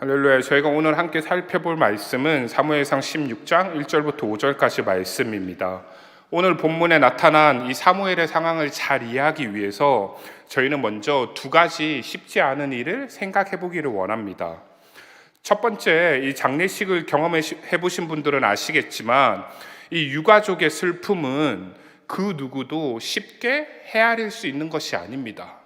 할렐루야. 저희가 오늘 함께 살펴볼 말씀은 사무엘상 16장 1절부터 5절까지 말씀입니다. 오늘 본문에 나타난 이 사무엘의 상황을 잘 이해하기 위해서 저희는 먼저 두 가지 쉽지 않은 일을 생각해 보기를 원합니다. 첫 번째, 이 장례식을 경험해 보신 분들은 아시겠지만 이 유가족의 슬픔은 그 누구도 쉽게 헤아릴 수 있는 것이 아닙니다.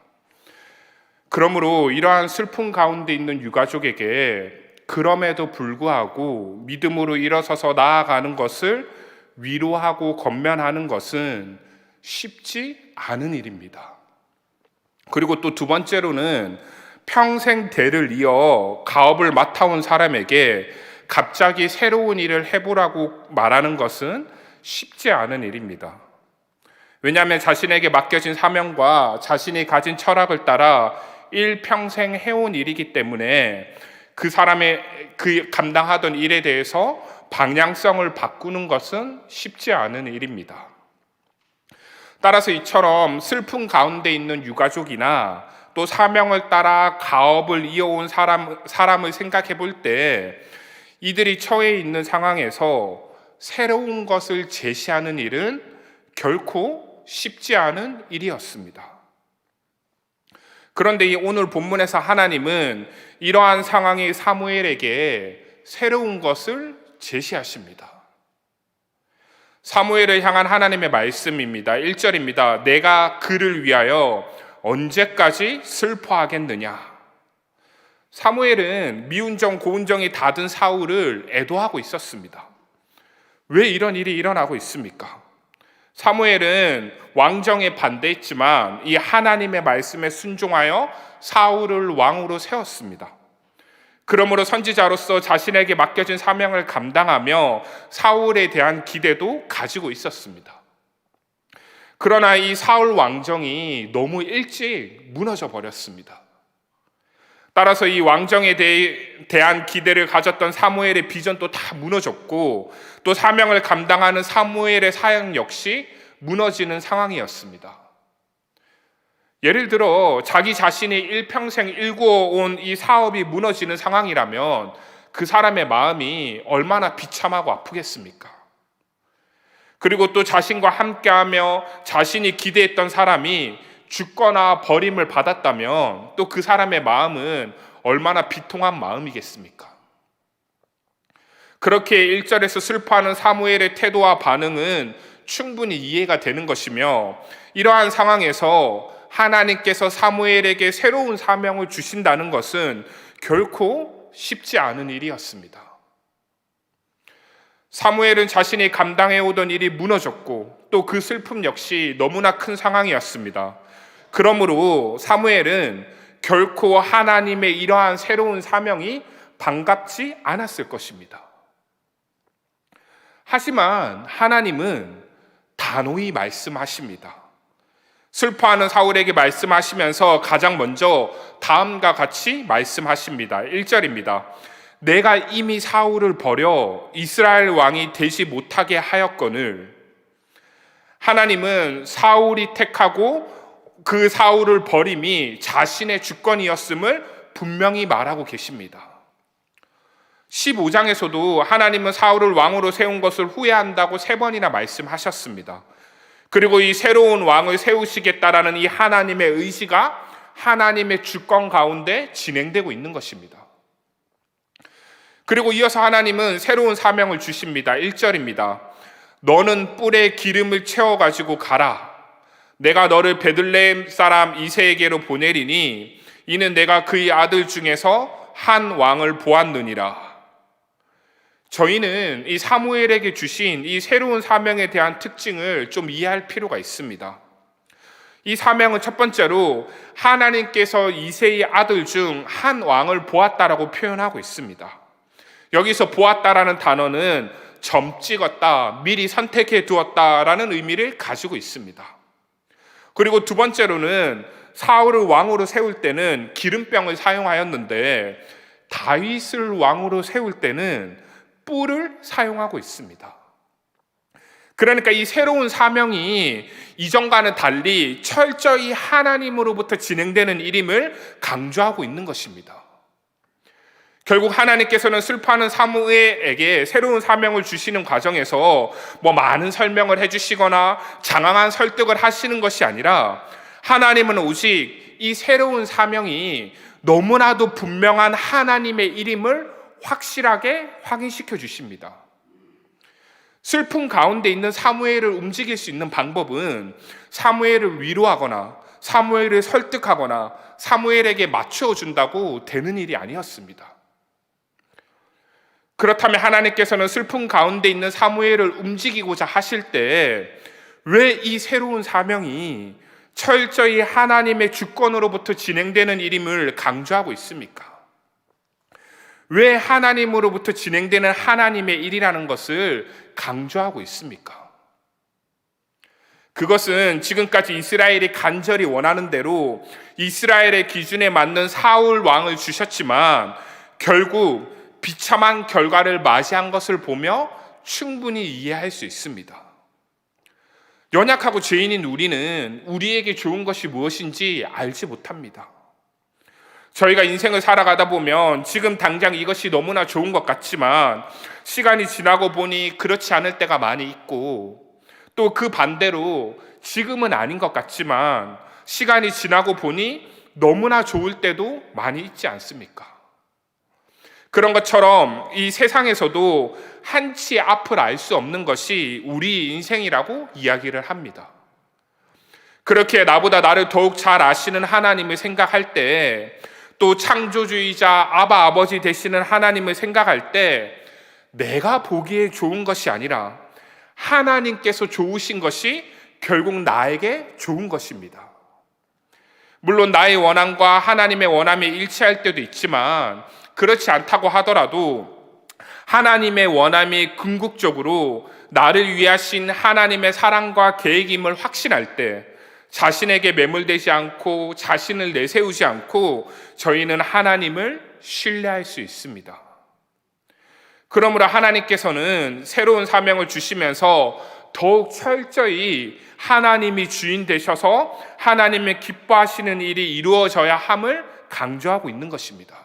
그러므로 이러한 슬픔 가운데 있는 유가족에게 그럼에도 불구하고 믿음으로 일어서서 나아가는 것을 위로하고 건면하는 것은 쉽지 않은 일입니다. 그리고 또 두 번째로는 평생 대를 이어 가업을 맡아온 사람에게 갑자기 새로운 일을 해보라고 말하는 것은 쉽지 않은 일입니다. 왜냐하면 자신에게 맡겨진 사명과 자신이 가진 철학을 따라 일평생 해온 일이기 때문에 그 사람의 그 감당하던 일에 대해서 방향성을 바꾸는 것은 쉽지 않은 일입니다. 따라서 이처럼 슬픔 가운데 있는 유가족이나 또 사명을 따라 가업을 이어온 사람, 사람을 생각해 볼 때 이들이 처해 있는 상황에서 새로운 것을 제시하는 일은 결코 쉽지 않은 일이었습니다. 그런데 이 오늘 본문에서 하나님은 이러한 상황이 사무엘에게 새로운 것을 제시하십니다. 사무엘을 향한 하나님의 말씀입니다. 1절입니다. 내가 그를 위하여 언제까지 슬퍼하겠느냐? 사무엘은 미운정 고운정이 닫은 사울을 애도하고 있었습니다. 왜 이런 일이 일어나고 있습니까? 사무엘은 왕정에 반대했지만 이 하나님의 말씀에 순종하여 사울을 왕으로 세웠습니다. 그러므로 선지자로서 자신에게 맡겨진 사명을 감당하며 사울에 대한 기대도 가지고 있었습니다. 그러나 이 사울 왕정이 너무 일찍 무너져 버렸습니다. 따라서 이 왕정에 대한 기대를 가졌던 사무엘의 비전도 다 무너졌고 또 사명을 감당하는 사무엘의 사역 역시 무너지는 상황이었습니다. 예를 들어 자기 자신이 일평생 일구어온 이 사업이 무너지는 상황이라면 그 사람의 마음이 얼마나 비참하고 아프겠습니까? 그리고 또 자신과 함께하며 자신이 기대했던 사람이 죽거나 버림을 받았다면 또 그 사람의 마음은 얼마나 비통한 마음이겠습니까? 그렇게 1절에서 슬퍼하는 사무엘의 태도와 반응은 충분히 이해가 되는 것이며 이러한 상황에서 하나님께서 사무엘에게 새로운 사명을 주신다는 것은 결코 쉽지 않은 일이었습니다. 사무엘은 자신이 감당해 오던 일이 무너졌고 또 그 슬픔 역시 너무나 큰 상황이었습니다. 그러므로 사무엘은 결코 하나님의 이러한 새로운 사명이 반갑지 않았을 것입니다. 하지만 하나님은 단호히 말씀하십니다. 슬퍼하는 사울에게 말씀하시면서 가장 먼저 다음과 같이 말씀하십니다. 1절입니다. 내가 이미 사울을 버려 이스라엘 왕이 되지 못하게 하였거늘 하나님은 사울이 택하고 그 사울을 버림이 자신의 주권이었음을 분명히 말하고 계십니다. 15장에서도 하나님은 사울을 왕으로 세운 것을 후회한다고 세 번이나 말씀하셨습니다. 그리고 이 새로운 왕을 세우시겠다라는 이 하나님의 의지가 하나님의 주권 가운데 진행되고 있는 것입니다. 그리고 이어서 하나님은 새로운 사명을 주십니다. 1절입니다. 너는 뿔에 기름을 채워 가지고 가라. 내가 너를 베들레헴 사람 이세에게로 보내리니 이는 내가 그의 아들 중에서 한 왕을 보았느니라. 저희는 이 사무엘에게 주신 이 새로운 사명에 대한 특징을 좀 이해할 필요가 있습니다. 이 사명은 첫 번째로 하나님께서 이세의 아들 중 한 왕을 보았다라고 표현하고 있습니다. 여기서 보았다라는 단어는 점 찍었다, 미리 선택해 두었다라는 의미를 가지고 있습니다. 그리고 두 번째로는 사울을 왕으로 세울 때는 기름병을 사용하였는데 다윗을 왕으로 세울 때는 뿔을 사용하고 있습니다. 그러니까 이 새로운 사명이 이전과는 달리 철저히 하나님으로부터 진행되는 일임을 강조하고 있는 것입니다. 결국 하나님께서는 슬퍼하는 사무엘에게 새로운 사명을 주시는 과정에서 뭐 많은 설명을 해주시거나 장황한 설득을 하시는 것이 아니라 하나님은 오직 이 새로운 사명이 너무나도 분명한 하나님의 이름을 확실하게 확인시켜 주십니다. 슬픔 가운데 있는 사무엘을 움직일 수 있는 방법은 사무엘을 위로하거나 사무엘을 설득하거나 사무엘에게 맞추어 준다고 되는 일이 아니었습니다. 그렇다면 하나님께서는 슬픔 가운데 있는 사무엘을 움직이고자 하실 때 왜 이 새로운 사명이 철저히 하나님의 주권으로부터 진행되는 일임을 강조하고 있습니까? 왜 하나님으로부터 진행되는 하나님의 일이라는 것을 강조하고 있습니까? 그것은 지금까지 이스라엘이 간절히 원하는 대로 이스라엘의 기준에 맞는 사울 왕을 주셨지만 결국 비참한 결과를 맞이한 것을 보며 충분히 이해할 수 있습니다. 연약하고 죄인인 우리는 우리에게 좋은 것이 무엇인지 알지 못합니다. 저희가 인생을 살아가다 보면 지금 당장 이것이 너무나 좋은 것 같지만 시간이 지나고 보니 그렇지 않을 때가 많이 있고 또 그 반대로 지금은 아닌 것 같지만 시간이 지나고 보니 너무나 좋을 때도 많이 있지 않습니까? 그런 것처럼 이 세상에서도 한치 앞을 알 수 없는 것이 우리 인생이라고 이야기를 합니다. 그렇게 나보다 나를 더욱 잘 아시는 하나님을 생각할 때, 또 창조주의자 아바 아버지 되시는 하나님을 생각할 때, 내가 보기에 좋은 것이 아니라 하나님께서 좋으신 것이 결국 나에게 좋은 것입니다. 물론 나의 원함과 하나님의 원함이 일치할 때도 있지만, 그렇지 않다고 하더라도 하나님의 원함이 궁극적으로 나를 위하신 하나님의 사랑과 계획임을 확신할 때 자신에게 매몰되지 않고 자신을 내세우지 않고 저희는 하나님을 신뢰할 수 있습니다. 그러므로 하나님께서는 새로운 사명을 주시면서 더욱 철저히 하나님이 주인 되셔서 하나님의 기뻐하시는 일이 이루어져야 함을 강조하고 있는 것입니다.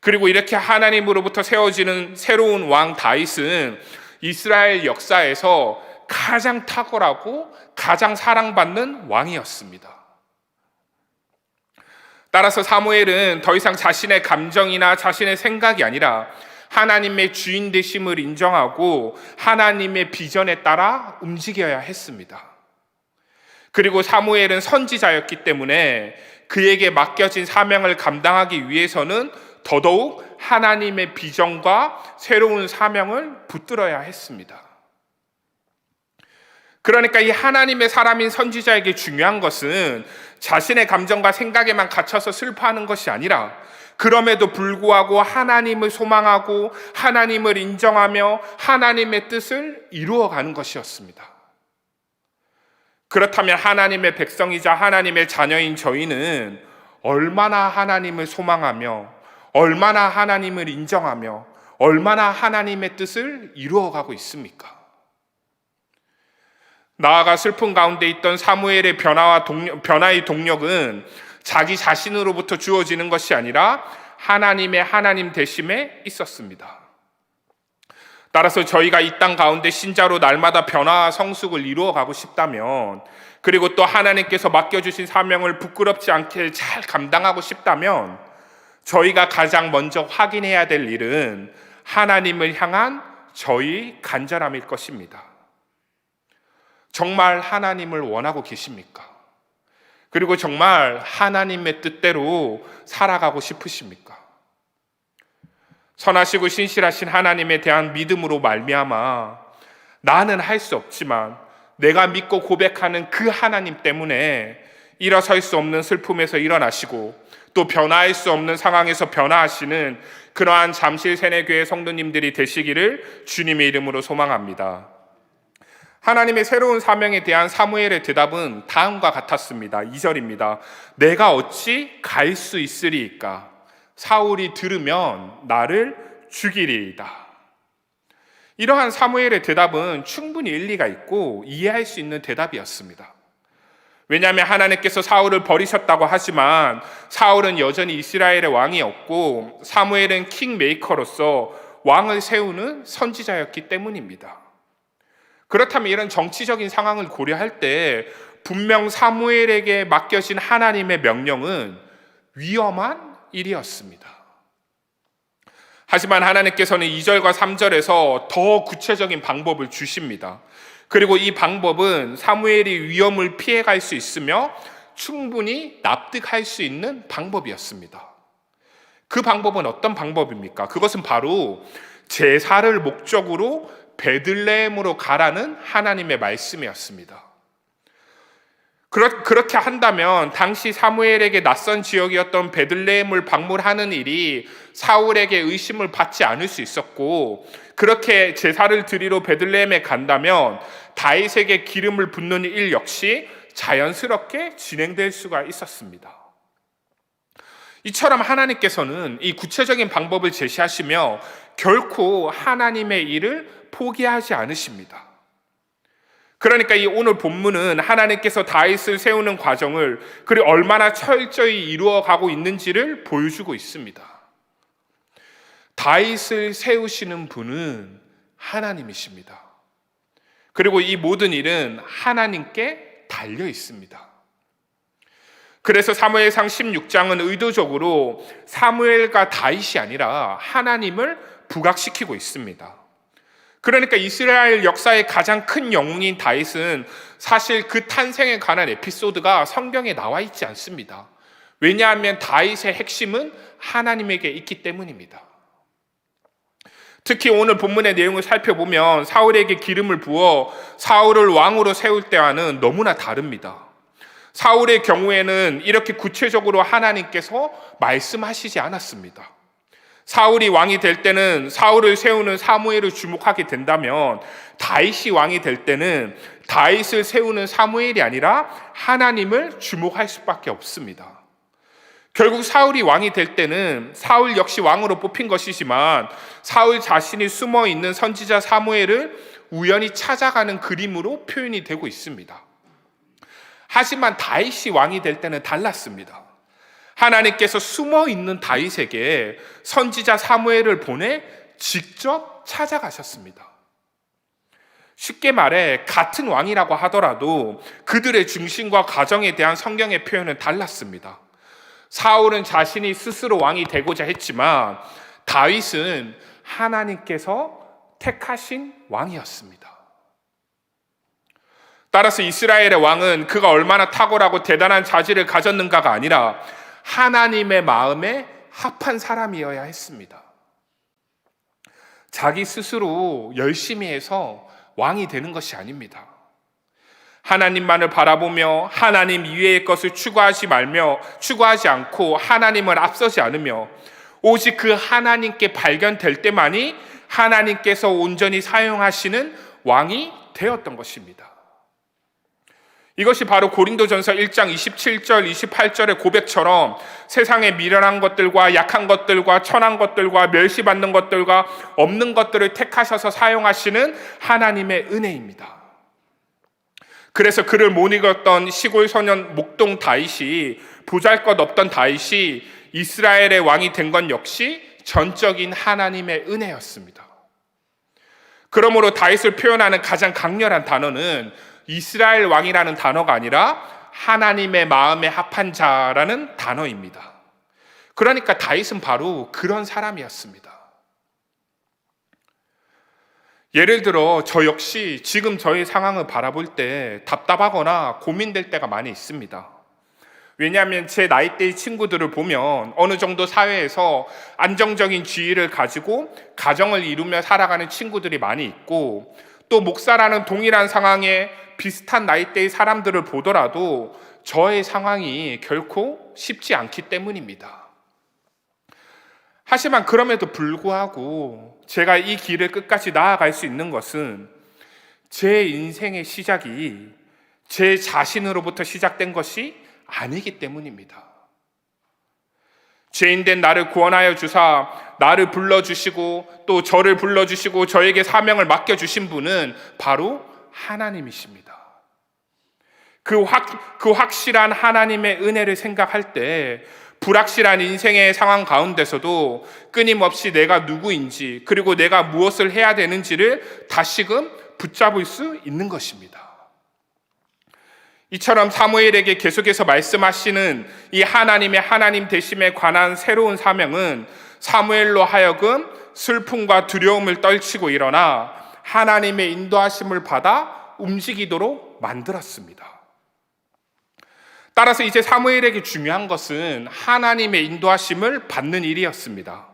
그리고 이렇게 하나님으로부터 세워지는 새로운 왕 다윗은 이스라엘 역사에서 가장 탁월하고 가장 사랑받는 왕이었습니다. 따라서 사무엘은 더 이상 자신의 감정이나 자신의 생각이 아니라 하나님의 주인 되심을 인정하고 하나님의 비전에 따라 움직여야 했습니다. 그리고 사무엘은 선지자였기 때문에 그에게 맡겨진 사명을 감당하기 위해서는 더더욱 하나님의 비전과 새로운 사명을 붙들어야 했습니다. 그러니까 이 하나님의 사람인 선지자에게 중요한 것은 자신의 감정과 생각에만 갇혀서 슬퍼하는 것이 아니라 그럼에도 불구하고 하나님을 소망하고 하나님을 인정하며 하나님의 뜻을 이루어가는 것이었습니다. 그렇다면 하나님의 백성이자 하나님의 자녀인 저희는 얼마나 하나님을 소망하며 얼마나 하나님을 인정하며 얼마나 하나님의 뜻을 이루어가고 있습니까? 나아가 슬픔 가운데 있던 사무엘의 변화와 동력, 변화의 동력은 자기 자신으로부터 주어지는 것이 아니라 하나님의 하나님 되심에 있었습니다. 따라서 저희가 이 땅 가운데 신자로 날마다 변화와 성숙을 이루어 가고 싶다면 그리고 또 하나님께서 맡겨주신 사명을 부끄럽지 않게 잘 감당하고 싶다면 저희가 가장 먼저 확인해야 될 일은 하나님을 향한 저희 간절함일 것입니다. 정말 하나님을 원하고 계십니까? 그리고 정말 하나님의 뜻대로 살아가고 싶으십니까? 선하시고 신실하신 하나님에 대한 믿음으로 말미암아 나는 할 수 없지만 내가 믿고 고백하는 그 하나님 때문에 일어설 수 없는 슬픔에서 일어나시고 또 변화할 수 없는 상황에서 변화하시는 그러한 잠실 세내교회 성도님들이 되시기를 주님의 이름으로 소망합니다. 하나님의 새로운 사명에 대한 사무엘의 대답은 다음과 같았습니다. 2절입니다. 내가 어찌 갈 수 있으리이까? 사울이 들으면 나를 죽이리이다. 이러한 사무엘의 대답은 충분히 일리가 있고 이해할 수 있는 대답이었습니다. 왜냐하면 하나님께서 사울을 버리셨다고 하지만 사울은 여전히 이스라엘의 왕이었고 사무엘은 킹메이커로서 왕을 세우는 선지자였기 때문입니다. 그렇다면 이런 정치적인 상황을 고려할 때 분명 사무엘에게 맡겨진 하나님의 명령은 위험한 일이었습니다. 하지만 하나님께서는 2절과 3절에서 더 구체적인 방법을 주십니다. 그리고 이 방법은 사무엘이 위험을 피해갈 수 있으며 충분히 납득할 수 있는 방법이었습니다. 그 방법은 어떤 방법입니까? 그것은 바로 제사를 목적으로 베들레헴으로 가라는 하나님의 말씀이었습니다. 그렇, 그렇게 한다면 당시 사무엘에게 낯선 지역이었던 베들레헴을 방문하는 일이 사울에게 의심을 받지 않을 수 있었고 그렇게 제사를 드리러 베들레헴에 간다면 다윗에게 기름을 붓는 일 역시 자연스럽게 진행될 수가 있었습니다. 이처럼 하나님께서는 이 구체적인 방법을 제시하시며 결코 하나님의 일을 포기하지 않으십니다. 그러니까 이 오늘 본문은 하나님께서 다윗을 세우는 과정을 그리 얼마나 철저히 이루어 가고 있는지를 보여주고 있습니다. 다윗을 세우시는 분은 하나님이십니다. 그리고 이 모든 일은 하나님께 달려 있습니다. 그래서 사무엘상 16장은 의도적으로 사무엘과 다윗이 아니라 하나님을 부각시키고 있습니다. 그러니까 이스라엘 역사의 가장 큰 영웅인 다윗은 사실 그 탄생에 관한 에피소드가 성경에 나와 있지 않습니다. 왜냐하면 다윗의 핵심은 하나님에게 있기 때문입니다. 특히 오늘 본문의 내용을 살펴보면 사울에게 기름을 부어 사울을 왕으로 세울 때와는 너무나 다릅니다. 사울의 경우에는 이렇게 구체적으로 하나님께서 말씀하시지 않았습니다. 사울이 왕이 될 때는 사울을 세우는 사무엘을 주목하게 된다면 다윗이 왕이 될 때는 다윗을 세우는 사무엘이 아니라 하나님을 주목할 수밖에 없습니다. 결국 사울이 왕이 될 때는 사울 역시 왕으로 뽑힌 것이지만 사울 자신이 숨어 있는 선지자 사무엘을 우연히 찾아가는 그림으로 표현이 되고 있습니다. 하지만 다윗이 왕이 될 때는 달랐습니다. 하나님께서 숨어 있는 다윗에게 선지자 사무엘을 보내 직접 찾아가셨습니다. 쉽게 말해 같은 왕이라고 하더라도 그들의 중심과 가정에 대한 성경의 표현은 달랐습니다. 사울은 자신이 스스로 왕이 되고자 했지만 다윗은 하나님께서 택하신 왕이었습니다. 따라서 이스라엘의 왕은 그가 얼마나 탁월하고 대단한 자질을 가졌는가가 아니라 하나님의 마음에 합한 사람이어야 했습니다. 자기 스스로 열심히 해서 왕이 되는 것이 아닙니다. 하나님만을 바라보며 하나님 이외의 것을 추구하지 말며 추구하지 않고 하나님을 앞서지 않으며 오직 그 하나님께 발견될 때만이 하나님께서 온전히 사용하시는 왕이 되었던 것입니다. 이것이 바로 고린도전서 1장 27절 28절의 고백처럼 세상의 미련한 것들과 약한 것들과 천한 것들과 멸시받는 것들과 없는 것들을 택하셔서 사용하시는 하나님의 은혜입니다. 그래서 그를 못 읽었던 시골 소년 목동 다윗이 부잘 것 없던 다윗이 이스라엘의 왕이 된 건 역시 전적인 하나님의 은혜였습니다. 그러므로 다윗을 표현하는 가장 강렬한 단어는 이스라엘 왕이라는 단어가 아니라 하나님의 마음에 합한 자라는 단어입니다. 그러니까 다윗은 바로 그런 사람이었습니다. 예를 들어 저 역시 지금 저의 상황을 바라볼 때 답답하거나 고민될 때가 많이 있습니다. 왜냐하면 제 나이대의 친구들을 보면 어느 정도 사회에서 안정적인 지위를 가지고 가정을 이루며 살아가는 친구들이 많이 있고 또 목사라는 동일한 상황에 비슷한 나이대의 사람들을 보더라도 저의 상황이 결코 쉽지 않기 때문입니다. 하지만 그럼에도 불구하고 제가 이 길을 끝까지 나아갈 수 있는 것은 제 인생의 시작이 제 자신으로부터 시작된 것이 아니기 때문입니다. 죄인된 나를 구원하여 주사 나를 불러주시고 또 저를 불러주시고 저에게 사명을 맡겨주신 분은 바로 하나님이십니다. 그 확, 그 확실한 하나님의 은혜를 생각할 때 불확실한 인생의 상황 가운데서도 끊임없이 내가 누구인지 그리고 내가 무엇을 해야 되는지를 다시금 붙잡을 수 있는 것입니다. 이처럼 사무엘에게 계속해서 말씀하시는 이 하나님의 하나님 되심에 관한 새로운 사명은 사무엘로 하여금 슬픔과 두려움을 떨치고 일어나 하나님의 인도하심을 받아 움직이도록 만들었습니다. 따라서 이제 사무엘에게 중요한 것은 하나님의 인도하심을 받는 일이었습니다.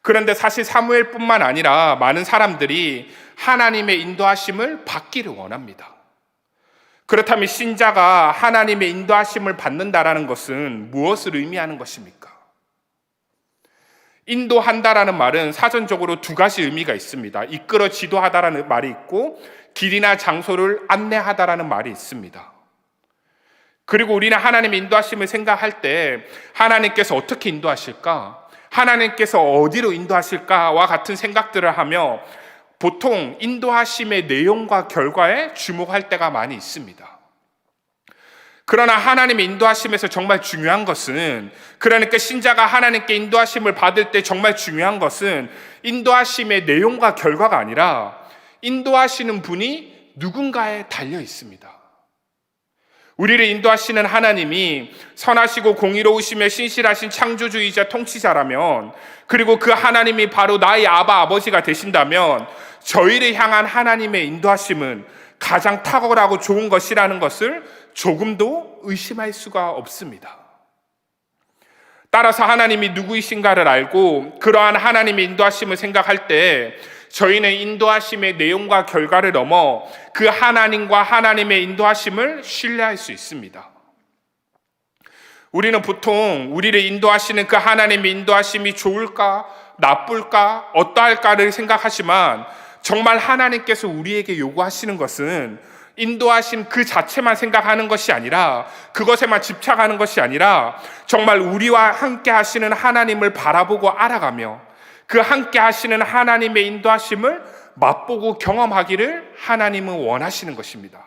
그런데 사실 사무엘뿐만 아니라 많은 사람들이 하나님의 인도하심을 받기를 원합니다. 그렇다면 신자가 하나님의 인도하심을 받는다라는 것은 무엇을 의미하는 것입니까? 인도한다라는 말은 사전적으로 두 가지 의미가 있습니다. 이끌어 지도하다라는 말이 있고 길이나 장소를 안내하다라는 말이 있습니다. 그리고 우리는 하나님의 인도하심을 생각할 때 하나님께서 어떻게 인도하실까? 하나님께서 어디로 인도하실까와 같은 생각들을 하며 보통 인도하심의 내용과 결과에 주목할 때가 많이 있습니다. 그러나 하나님의 인도하심에서 정말 중요한 것은 그러니까 신자가 하나님께 인도하심을 받을 때 정말 중요한 것은 인도하심의 내용과 결과가 아니라 인도하시는 분이 누군가에 달려 있습니다. 우리를 인도하시는 하나님이 선하시고 공의로우시며 신실하신 창조주의자 통치자라면 그리고 그 하나님이 바로 나의 아바 아버지가 되신다면 저희를 향한 하나님의 인도하심은 가장 탁월하고 좋은 것이라는 것을 조금도 의심할 수가 없습니다. 따라서 하나님이 누구이신가를 알고 그러한 하나님의 인도하심을 생각할 때 저희는 인도하심의 내용과 결과를 넘어 그 하나님과 하나님의 인도하심을 신뢰할 수 있습니다. 우리는 보통 우리를 인도하시는 그 하나님의 인도하심이 좋을까, 나쁠까, 어떠할까를 생각하지만 정말 하나님께서 우리에게 요구하시는 것은 인도하심 그 자체만 생각하는 것이 아니라 그것에만 집착하는 것이 아니라 정말 우리와 함께 하시는 하나님을 바라보고 알아가며 그 함께 하시는 하나님의 인도하심을 맛보고 경험하기를 하나님은 원하시는 것입니다.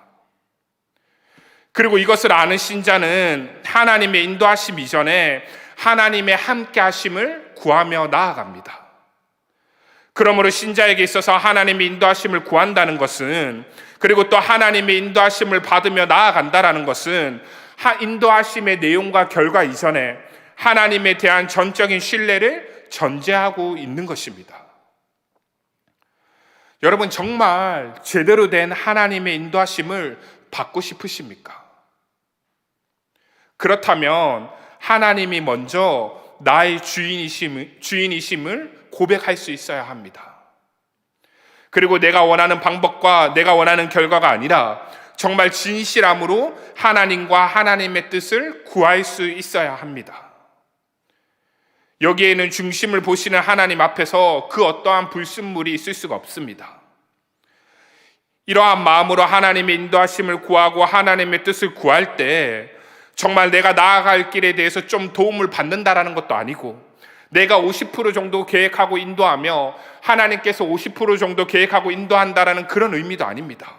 그리고 이것을 아는 신자는 하나님의 인도하심 이전에 하나님의 함께 하심을 구하며 나아갑니다. 그러므로 신자에게 있어서 하나님의 인도하심을 구한다는 것은 그리고 또 하나님의 인도하심을 받으며 나아간다라는 것은 인도하심의 내용과 결과 이전에 하나님에 대한 전적인 신뢰를 전제하고 있는 것입니다. 여러분 정말 제대로 된 하나님의 인도하심을 받고 싶으십니까? 그렇다면 하나님이 먼저 나의 주인이심, 주인이심을 고백할 수 있어야 합니다. 그리고 내가 원하는 방법과 내가 원하는 결과가 아니라 정말 진실함으로 하나님과 하나님의 뜻을 구할 수 있어야 합니다. 여기에는 중심을 보시는 하나님 앞에서 그 어떠한 불순물이 있을 수가 없습니다. 이러한 마음으로 하나님의 인도하심을 구하고 하나님의 뜻을 구할 때 정말 내가 나아갈 길에 대해서 좀 도움을 받는다라는 것도 아니고 내가 50% 정도 계획하고 인도하며 하나님께서 50% 정도 계획하고 인도한다라는 그런 의미도 아닙니다.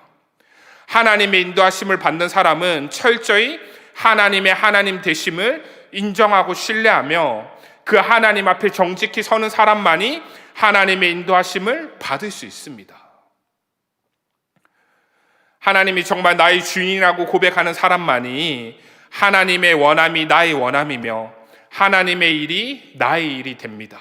하나님의 인도하심을 받는 사람은 철저히 하나님의 하나님 되심을 인정하고 신뢰하며 그 하나님 앞에 정직히 서는 사람만이 하나님의 인도하심을 받을 수 있습니다. 하나님이 정말 나의 주인이라고 고백하는 사람만이 하나님의 원함이 나의 원함이며 하나님의 일이 나의 일이 됩니다.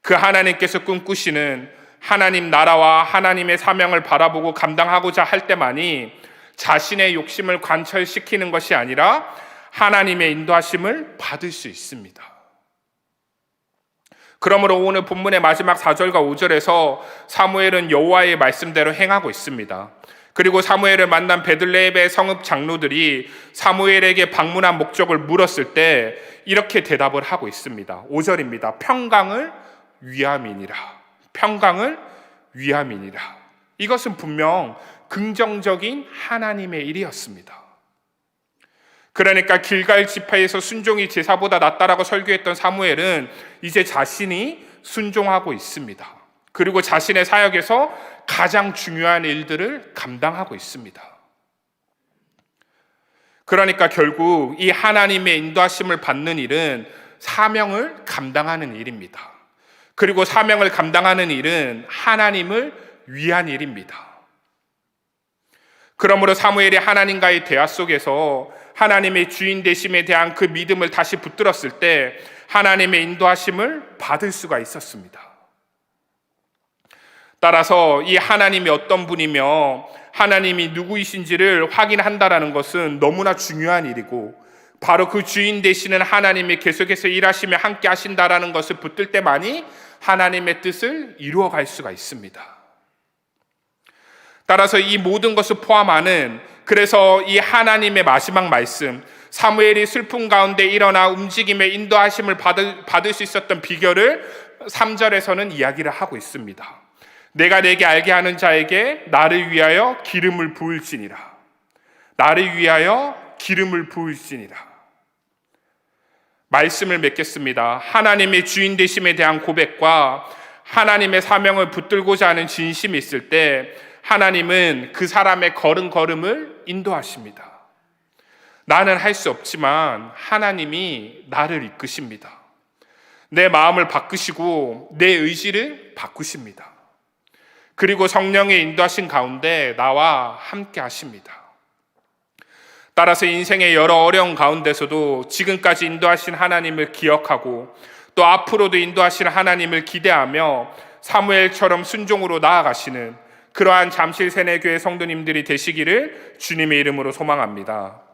그 하나님께서 꿈꾸시는 하나님 나라와 하나님의 사명을 바라보고 감당하고자 할 때만이 자신의 욕심을 관철시키는 것이 아니라 하나님의 인도하심을 받을 수 있습니다. 그러므로 오늘 본문의 마지막 4절과 5절에서 사무엘은 여호와의 말씀대로 행하고 있습니다. 그리고 사무엘을 만난 베들레헴의 성읍 장로들이 사무엘에게 방문한 목적을 물었을 때 이렇게 대답을 하고 있습니다. 5절입니다. 평강을 위함이니라. 평강을 위함이니라. 이것은 분명 긍정적인 하나님의 일이었습니다. 그러니까 길갈 지파에서 순종이 제사보다 낫다라고 설교했던 사무엘은 이제 자신이 순종하고 있습니다. 그리고 자신의 사역에서 가장 중요한 일들을 감당하고 있습니다. 그러니까 결국 이 하나님의 인도하심을 받는 일은 사명을 감당하는 일입니다. 그리고 사명을 감당하는 일은 하나님을 위한 일입니다. 그러므로 사무엘이 하나님과의 대화 속에서 하나님의 주인 되심에 대한 그 믿음을 다시 붙들었을 때 하나님의 인도하심을 받을 수가 있었습니다. 따라서 이 하나님이 어떤 분이며 하나님이 누구이신지를 확인한다라는 것은 너무나 중요한 일이고 바로 그 주인 되시는 하나님이 계속해서 일하시며 함께 하신다라는 것을 붙들 때만이 하나님의 뜻을 이루어갈 수가 있습니다. 따라서 이 모든 것을 포함하는 그래서 이 하나님의 마지막 말씀 사무엘이 슬픔 가운데 일어나 움직임에 인도하심을 받을, 받을 수 있었던 비결을 3절에서는 이야기를 하고 있습니다. 내가 내게 알게 하는 자에게 나를 위하여 기름을 부을지니라. 나를 위하여 기름을 부을지니라. 말씀을 맺겠습니다. 하나님의 주인 되심에 대한 고백과 하나님의 사명을 붙들고자 하는 진심이 있을 때 하나님은 그 사람의 걸음걸음을 인도하십니다. 나는 할 수 없지만 하나님이 나를 이끄십니다. 내 마음을 바꾸시고 내 의지를 바꾸십니다. 그리고 성령의 인도하신 가운데 나와 함께 하십니다. 따라서 인생의 여러 어려운 가운데서도 지금까지 인도하신 하나님을 기억하고 또 앞으로도 인도하실 하나님을 기대하며 사무엘처럼 순종으로 나아가시는 그러한 잠실 세내교회 성도님들이 되시기를 주님의 이름으로 소망합니다.